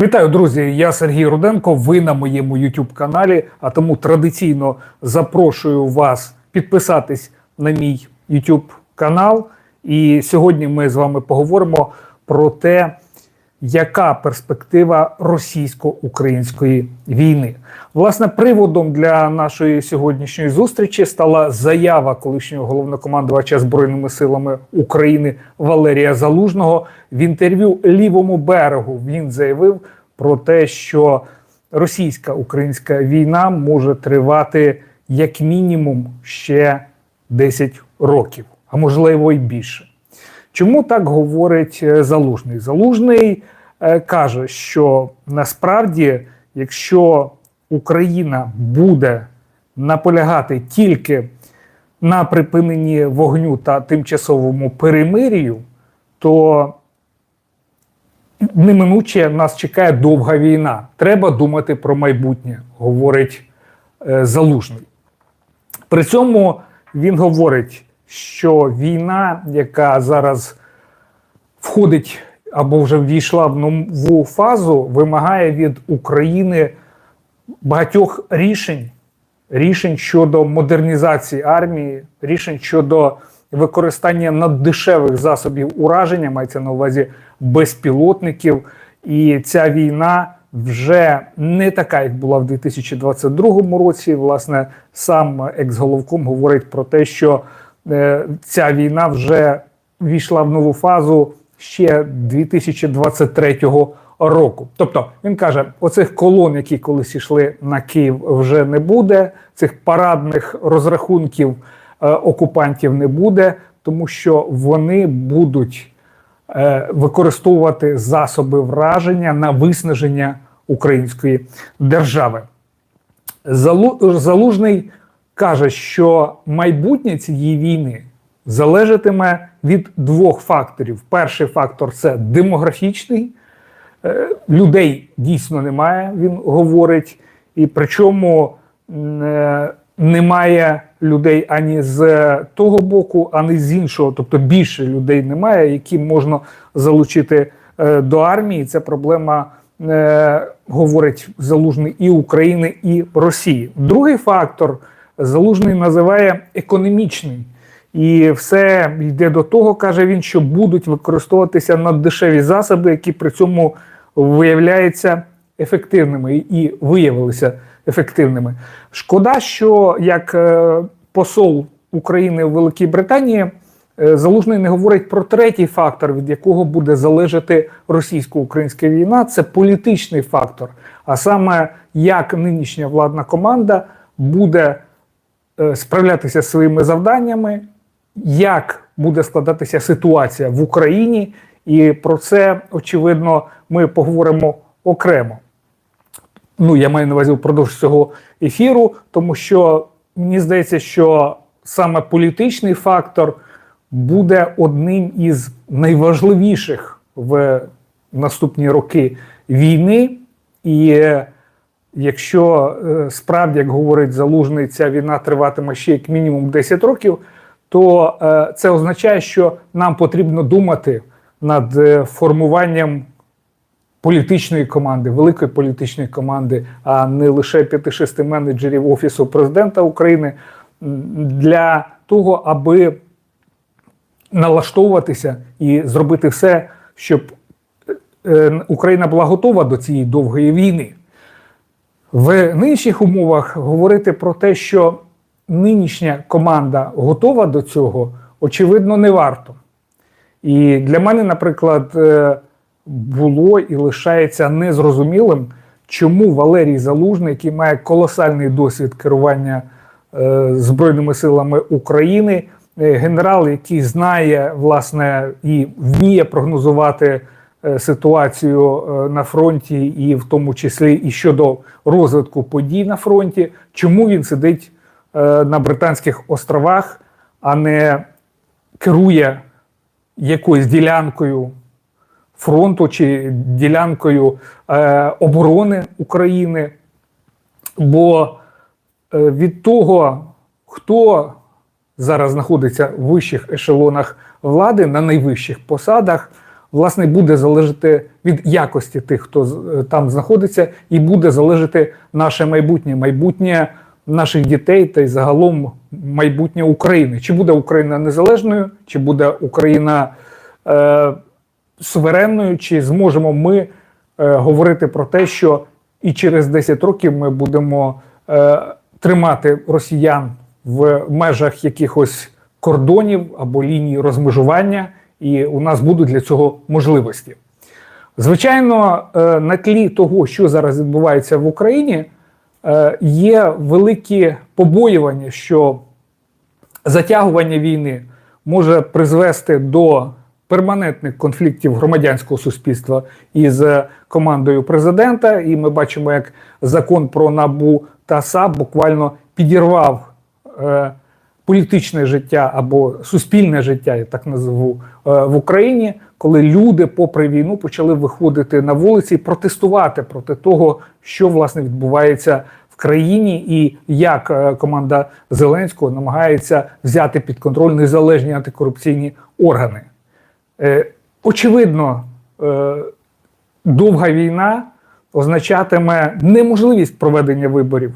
Вітаю, друзі! Я Сергій Руденко. Ви на моєму youtube каналі. А тому традиційно запрошую вас підписатись на мій YouTube канал. І сьогодні ми з вами поговоримо про те, яка перспектива російсько-української війни. Власне, приводом для нашої сьогоднішньої зустрічі стала заява колишнього головнокомандувача збройними силами України Валерія Залужного в інтерв'ю лівому берегу. Він заявив про те, що російська українська війна може тривати як мінімум ще 10 років, а можливо й більше. Чому так говорить е, Залужний? Залужний е, каже, що насправді, якщо Україна буде наполягати тільки на припиненні вогню та тимчасовому перемирію, то неминуче нас чекає довга війна. Треба думати про майбутнє, говорить е, Залужний. При цьому він говорить, що війна, яка зараз входить або вже ввійшла в нову фазу, вимагає від України багатьох рішень, рішень щодо модернізації армії, рішень щодо використання наддешевих засобів ураження, мається на увазі безпілотників. І ця війна вже не така, як була в 2022 році. Власне, сам екс-головком говорить про те, що ця війна вже війшла в нову фазу ще 2023 року. Тобто він каже: оцих колон, які колись йшли на Київ, вже не буде. Цих парадних розрахунків е, окупантів не буде, тому що вони будуть е, використовувати засоби враження на виснаження української держави. Залужний каже, що майбутнє цієї війни залежатиме від двох факторів. Перший фактор це демографічний. Е, Людей дійсно немає, він говорить, і причому е, немає людей ані з того боку, ані з іншого. Тобто більше людей немає, які можна залучити е, до армії. Це проблема, говорить залужний і України, і Росії. Другий фактор залужний називає економічний. І все йде до того, каже він, що будуть використовуватися наддешеві засоби, які при цьому виявляються ефективними і виявилися ефективними. Шкода, що як е, посол України в Великій Британії е, Залужний не говорить про третій фактор, від якого буде залежати російсько-українська війна. Це політичний фактор. А саме як нинішня владна команда буде справлятися зі своїми завданнями, як буде складатися ситуація в Україні, і про це очевидно ми поговоримо окремо. Ну, я маю на увазі впродовж цього ефіру, тому що мені здається, що саме політичний фактор буде одним із найважливіших в наступні роки війни. І е, якщо е, справді, як говорить Залужний, ця війна триватиме ще як мінімум 10 років, то е, це означає, що нам потрібно думати над е, формуванням політичної команди, великої політичної команди, а не лише 5-6 менеджерів Офісу президента України для того, аби налаштовуватися і зробити все, щоб Україна була готова до цієї довгої війни. В нинішніх умовах говорити про те, що нинішня команда готова до цього, очевидно, не варто. І для мене, наприклад, е, було і лишається незрозумілим, чому Валерій Залужний, який має колосальний досвід керування е, Збройними силами України, е, генерал, який знає власне і вміє прогнозувати ситуацію е, на фронті, і в тому числі і щодо розвитку подій на фронті, чому він сидить е, на Британських островах, а не керує якоюсь ділянкою фронту чи ділянкою е, оборони України. Бо е, від того, хто зараз знаходиться в вищих ешелонах влади на найвищих посадах, власне буде залежати від якості тих, хто е, там знаходиться, і буде залежати наше майбутнє, майбутнє наших дітей та й загалом майбутнє України. Чи буде Україна незалежною, чи буде Україна е, суверенною, чи зможемо ми е, говорити про те, що і через 10 років ми будемо е, тримати росіян в межах якихось кордонів або ліній розмежування, і у нас будуть для цього можливості. Звичайно, е, на тлі того, що зараз відбувається в Україні, е, є великі побоювання, що затягування війни може призвести до перманентних конфліктів громадянського суспільства із командою президента. І ми бачимо, як закон про набу та САП буквально підірвав е, політичне життя або суспільне життя, я так назову, е, в Україні, коли люди, попри війну, почали виходити на вулиці і протестувати проти того, що власне відбувається в країні, і як е, команда Зеленського намагається взяти під контроль незалежні антикорупційні органи. Е, Очевидно, довга війна означатиме неможливість проведення виборів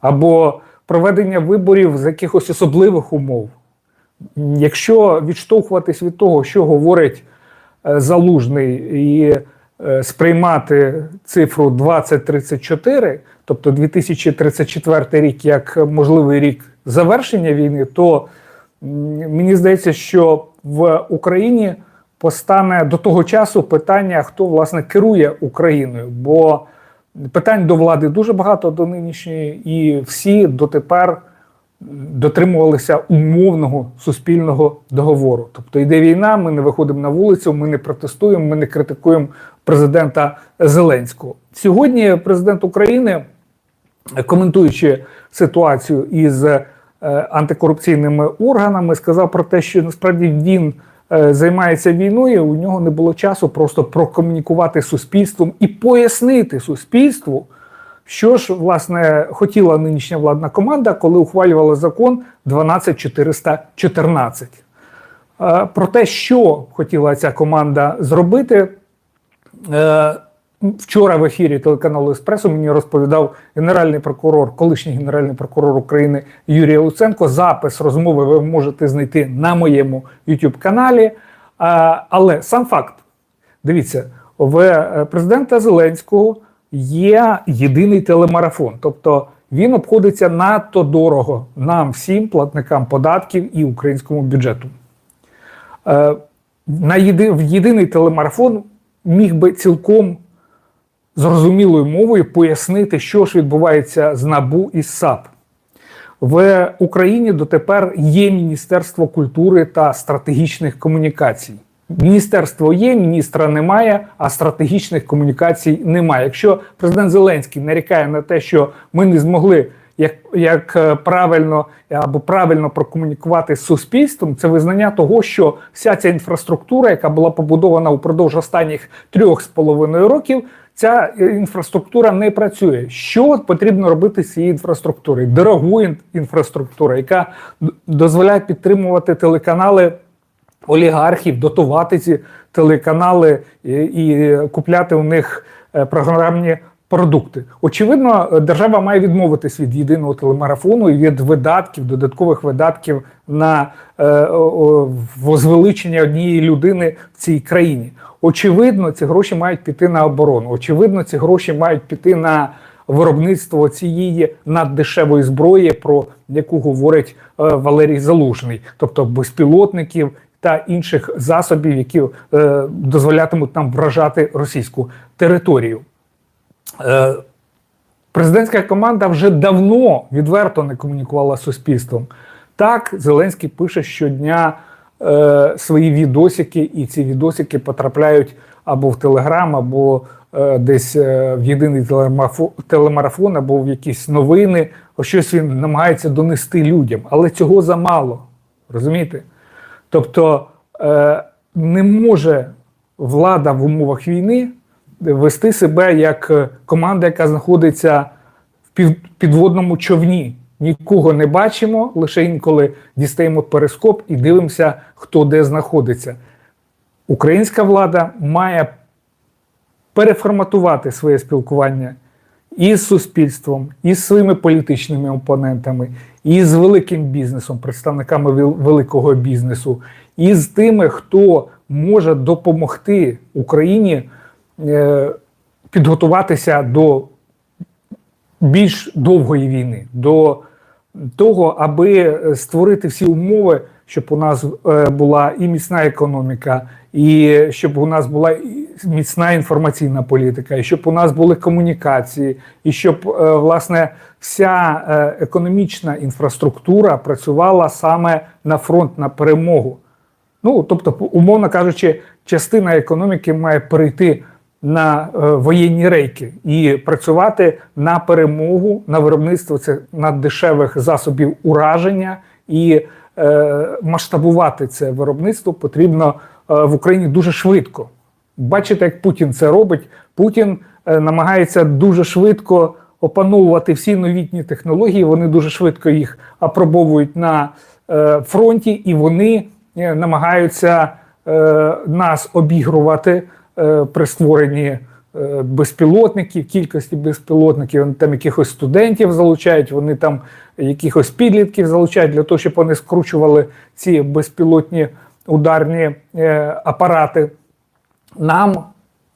або проведення виборів з якихось особливих умов. Якщо відштовхуватись від того, що говорить е, залужний, і е, сприймати цифру 2034, тобто 2034 рік як можливий рік завершення війни, то мені здається, що в Україні постане до того часу питання, хто власне керує Україною. Бо питань до влади дуже багато до нинішньої, і всі дотепер дотримувалися умовного суспільного договору. Тобто йде війна, ми не виходимо на вулицю, ми не протестуємо, ми не критикуємо президента Зеленського. Сьогодні президент України, коментуючи ситуацію із е, антикорупційними органами, сказав про те, що насправді він займається війною. У нього не було часу просто прокомунікувати з суспільством і пояснити суспільству. Що ж, власне, хотіла нинішня владна команда, коли ухвалювала закон 12414? Е, Про те, що хотіла ця команда зробити, е, вчора в ефірі телеканалу Еспресо мені розповідав генеральний прокурор, колишній генеральний прокурор України Юрій Луценко. Запис розмови ви можете знайти на моєму YouTube каналі. Але сам факт, дивіться, в е, президента Зеленського є єдиний телемарафон. Тобто він обходиться надто дорого нам, всім платникам податків і українському бюджету. Е, На єди, в єдиний телемарафон міг би цілком зрозумілою мовою пояснити, що ж відбувається з НАБУ і САП. В Україні дотепер є Міністерство культури та стратегічних комунікацій. Міністерство є, міністра немає, а стратегічних комунікацій немає. Якщо президент Зеленський нарікає на те, що ми не змогли як, як е, правильно або правильно прокомунікувати з суспільством, це визнання того, що вся ця інфраструктура, яка була побудована упродовж останніх трьох з половиною років, ця е, інфраструктура не працює. Що потрібно робити з цією інфраструктурою? Дорогу інфраструктуру, яка дозволяє підтримувати телеканали олігархів, дотувати ці телеканали і, і купляти у них е, програмні продукти. Очевидно, держава має відмовитись від єдиного телемарафону і від видатків, додаткових видатків на е, возвеличення однієї людини в цій країні. Очевидно, ці гроші мають піти на оборону. Очевидно, ці гроші мають піти на виробництво цієї наддешевої зброї, про яку говорить е, Валерій Залужний, тобто безпілотників та інших засобів, які е, дозволятимуть нам вражати російську територію. Е, Президентська команда вже давно відверто не комунікувала з суспільством. Так, Зеленський пише щодня е, свої відосики, і ці відосики потрапляють або в Телеграм, або е, десь е, в єдиний телемарафон, або в якісь новини. Ось щось він намагається донести людям, але цього замало. Розумієте? Тобто е, не може влада в умовах війни вести себе як е, команда, яка знаходиться в підводному човні. Нікого не бачимо, лише інколи дістаємо перископ і дивимося, хто де знаходиться. українська влада має переформатувати своє спілкування і з суспільством, і з своїми політичними опонентами, і з великим бізнесом, представниками великого бізнесу, і з тими, хто може допомогти Україні підготуватися до більш довгої війни, до того, аби створити всі умови, щоб у нас е, була і міцна економіка, і щоб у нас була міцна інформаційна політика, і щоб у нас були комунікації, і щоб е, власне вся е, економічна інфраструктура працювала саме на фронт на перемогу. Ну тобто, умовно кажучи, частина економіки має перейти на е, воєнні рейки і працювати на перемогу на виробництво це на дешевих засобів ураження і е, масштабувати це виробництво потрібно е, в Україні дуже швидко. Бачите, як Путін це робить. Путін е, намагається дуже швидко опановувати всі новітні технології. Вони дуже швидко їх апробовують на фронті, і вони намагаються нас обігрувати при створенні е, безпілотників, кількості безпілотників, вони там якихось студентів залучають, вони там якихось підлітків залучають для того, щоб вони скручували ці безпілотні ударні е, апарати. Нам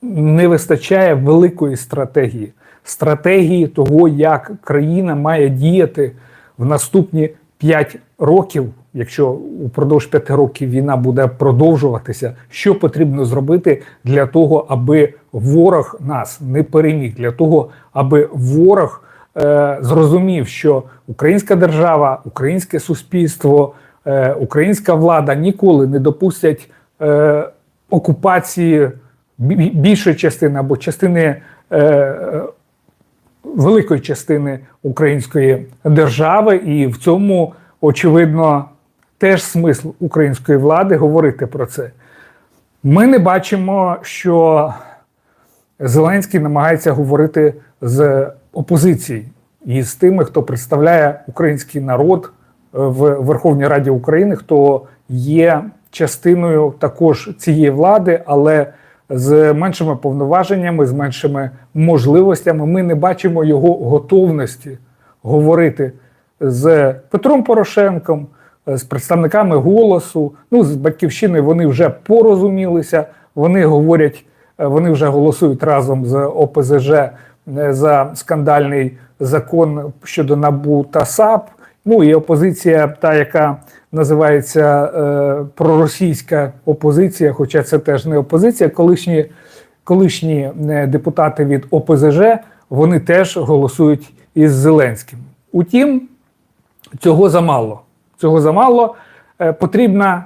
не вистачає великої стратегії, стратегії того, як країна має діяти в наступні 5 років. Якщо упродовж 5 років війна буде продовжуватися, що потрібно зробити для того, аби ворог нас не переміг, для того, аби ворог е, зрозумів, що українська держава, українське суспільство, е, українська влада ніколи не допустять е, окупації більшої частини або частини е, великої частини української держави, і в цьому очевидно теж смисл української влади говорити про це. Ми не бачимо, що Зеленський намагається говорити з опозиції і з тими, хто представляє український народ в Верховній Раді України, хто є частиною також цієї влади, але з меншими повноваженнями, з меншими можливостями. Ми не бачимо його готовності говорити з Петром Порошенком, з представниками голосу. Ну, з батьківщини вони вже порозумілися. Вони говорять, е, вони вже голосують разом з ОПЗЖ е, за скандальний закон щодо НАБУ та САП. Ну і опозиція, та яка називається е, проросійська опозиція, хоча це теж не опозиція, колишні, колишні е, депутати від ОПЗЖ, вони теж голосують із Зеленським. Утім, цього замало. Цього замало. Е, потрібна,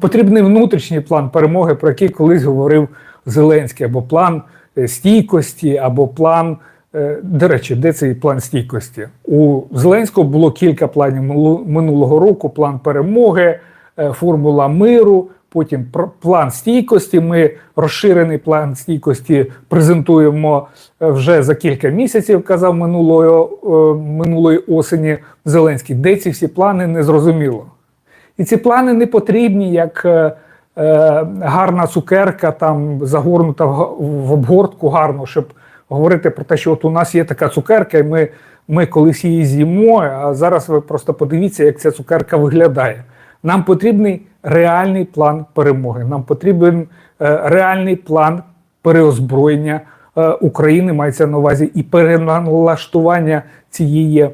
потрібний внутрішній план перемоги, про який колись говорив Зеленський, або план е, стійкості, або план. е, До речі, де цей план стійкості? У Зеленського було кілька планів минулого року: план перемоги, формула миру. Потім план стійкості. Ми розширений план стійкості презентуємо е, вже за кілька місяців. Казав минулої, е, минулої осені Зеленський. Де ці всі плани не зрозуміло. І ці плани не потрібні як е, е, гарна цукерка, там загорнута в, в обгортку гарно, щоб говорити про те, що от у нас є така цукерка, і ми, ми колись її з'їмо. А зараз ви просто подивіться, як ця цукерка виглядає. Нам потрібний реальний план перемоги. Нам потрібен е, реальний план переозброєння е, України, мається на увазі, і переналаштування цієї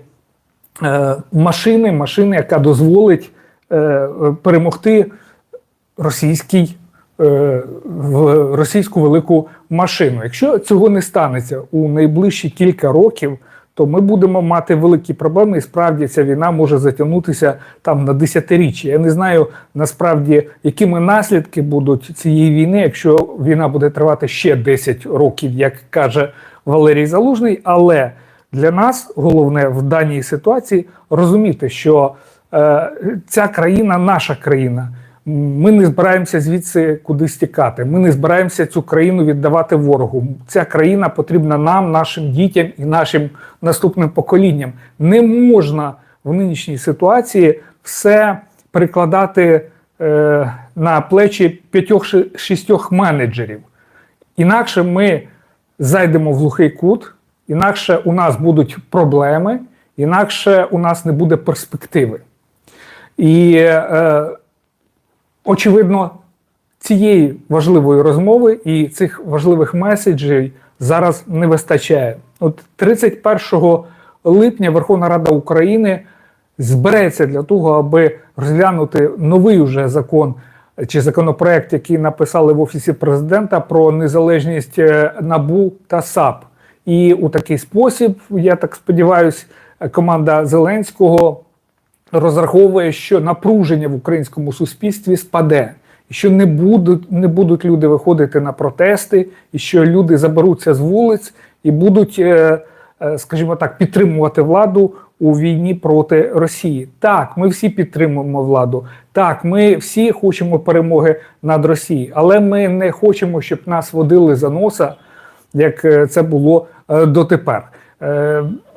е, машини, машини, яка дозволить перемогти російський, е, в російську велику машину. Якщо цього не станеться у найближчі кілька років, то ми будемо мати великі проблеми, і справді ця війна може затягнутися там на десятиріччя. Я не знаю насправді, якими наслідки будуть цієї війни, якщо війна буде тривати ще 10 років, як каже Валерій Залужний. Але для нас головне в даній ситуації розуміти, що е, ця країна наша країна. Ми не збираємося звідси кудись тікати. Ми не збираємося цю країну віддавати ворогу. Ця країна потрібна нам, нашим дітям і нашим наступним поколінням. Не можна в нинішній ситуації все прикладати е, на плечі п'ятьох-шістьох менеджерів. Інакше ми зайдемо в глухий кут, інакше у нас будуть проблеми, інакше у нас не буде перспективи. І, е, очевидно, цієї важливої розмови і цих важливих меседжів зараз не вистачає. От 31 липня Верховна Рада України збереться для того, аби розглянути новий уже закон чи законопроект, який написали в Офісі президента про незалежність е, НАБУ та САП. І у такий спосіб, я так сподіваюся, команда Зеленського розраховує, що напруження в українському суспільстві спаде, і що не будуть, не будуть люди виходити на протести, і що люди заберуться з вулиць і будуть, е, е, скажімо так, підтримувати владу у війні проти Росії. Так, ми всі підтримуємо владу. Так, ми всі хочемо перемоги над Росією, але ми не хочемо, щоб нас водили за носа, як е, це було дотепер.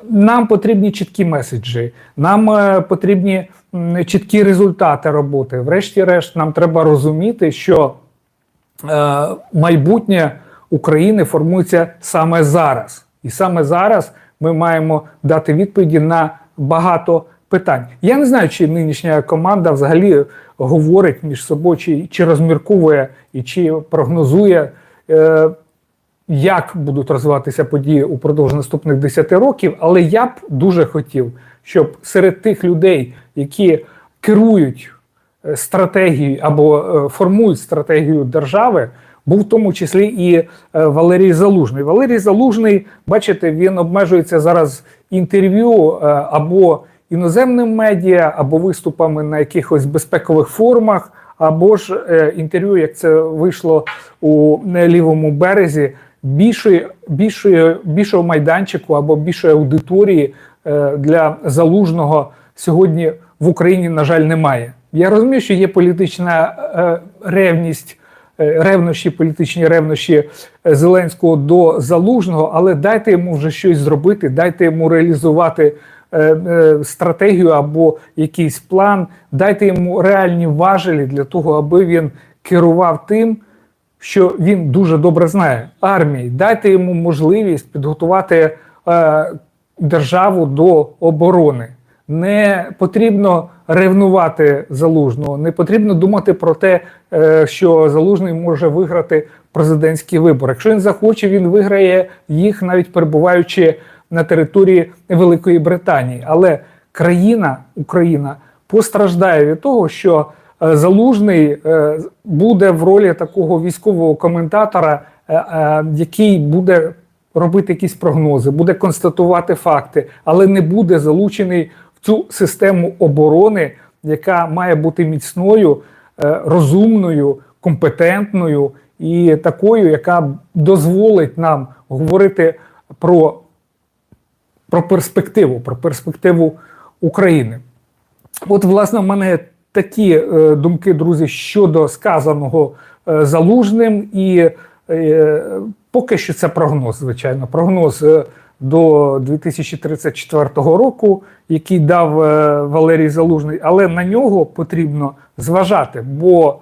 Нам потрібні чіткі меседжі, нам е, потрібні чіткі результати роботи. Врешті-решт, нам треба розуміти, що е, майбутнє України формується саме зараз. І саме зараз ми маємо дати відповіді на багато питань. Я не знаю, чи нинішня команда взагалі говорить між собою, чи, чи розмірковує і чи прогнозує. Е, як будуть розвиватися події упродовж наступних 10 років, але я б дуже хотів, щоб серед тих людей, які керують е, стратегією або е, формують стратегію держави, був в тому числі і е, Валерій Залужний. Валерій Залужний, бачите, він обмежується зараз інтерв'ю або іноземним медіа, або виступами на якихось безпекових форумах, або ж інтерв'ю, як це вийшло у лівому березі більшої, більшої, більшого майданчику або більшої аудиторії е, для залужного сьогодні в Україні, на жаль, немає. Я розумію, що є політична е, ревність, е, ревнощі, політичні ревнощі Зеленського до залужного, але дайте йому вже щось зробити, дайте йому реалізувати. Стратегію або якийсь план, дайте йому реальні важелі для того, аби він керував тим, що він дуже добре знає армії. Дайте йому можливість підготувати е, державу до оборони. Не потрібно ревнувати залужного, не потрібно думати про те, е, що залужний може виграти президентські вибори. Якщо він захоче, він виграє їх, навіть перебуваючи на території Великої Британії. Але країна, Україна постраждає від того, що залужний е, буде в ролі такого військового коментатора, е, е, який буде робити якісь прогнози, буде констатувати факти, але не буде залучений в цю систему оборони, яка має бути міцною, е, розумною, компетентною і такою, яка дозволить нам говорити про, про перспективу, про перспективу України. От, власне, в мене такі е, думки, друзі, щодо сказаного е, залужним, і е, поки що це прогноз, звичайно, прогноз до 2034 року, який дав Валерій Залужний, але на нього потрібно зважати. Бо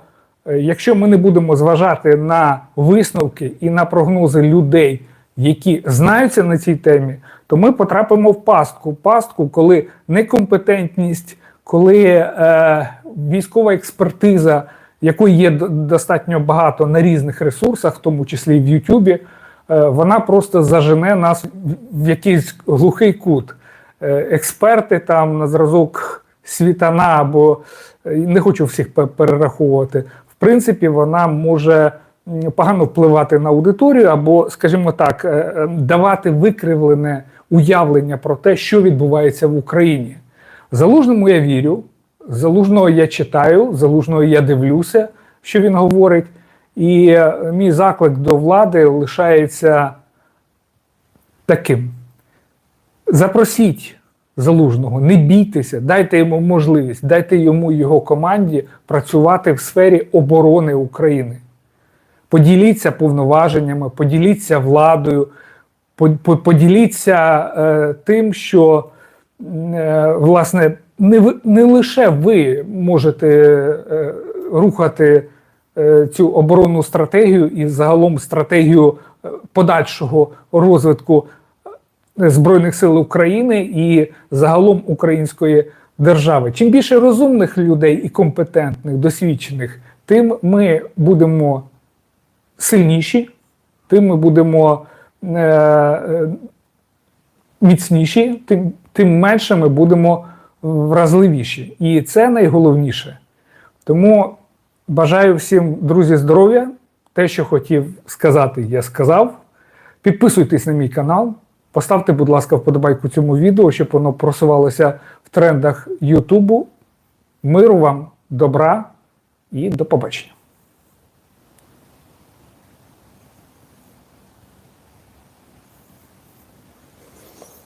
якщо ми не будемо зважати на висновки і на прогнози людей, які знаються на цій темі, то ми потрапимо в пастку. Пастку, коли некомпетентність, коли е, військова експертиза, якої є достатньо багато на різних ресурсах, в тому числі і в Ютубі, е, вона просто зажене нас в- якийсь глухий кут. Е, експерти там на зразок світана або е, не хочу всіх перераховувати. В принципі, вона може погано впливати на аудиторію, або, скажімо так, е, е, давати викривлене уявлення про те, що відбувається в Україні. Залужному я вірю, залужного я читаю, залужного я дивлюся, що він говорить. І е, мій заклик до влади лишається таким: запросіть залужного, не бійтеся, дайте йому можливість, дайте йому його команді працювати в сфері оборони України. Поділіться повноваженнями, поділіться владою, по- по- поділіться е, тим, що власне не, не лише ви можете е, рухати е, цю оборонну стратегію і загалом стратегію е, подальшого розвитку е, Збройних сил України і загалом української держави. Чим більше розумних людей і компетентних, досвідчених, тим ми будемо сильніші, тим ми будемо е, е, міцніші, тим, тим менше ми будемо вразливіші. І це найголовніше. Тому бажаю всім, друзі, здоров'я. Те, що хотів сказати, я сказав. Підписуйтесь на мій канал, поставте, будь ласка, вподобайку цьому відео, щоб воно просувалося в трендах Ютубу. Миру вам, добра і до побачення.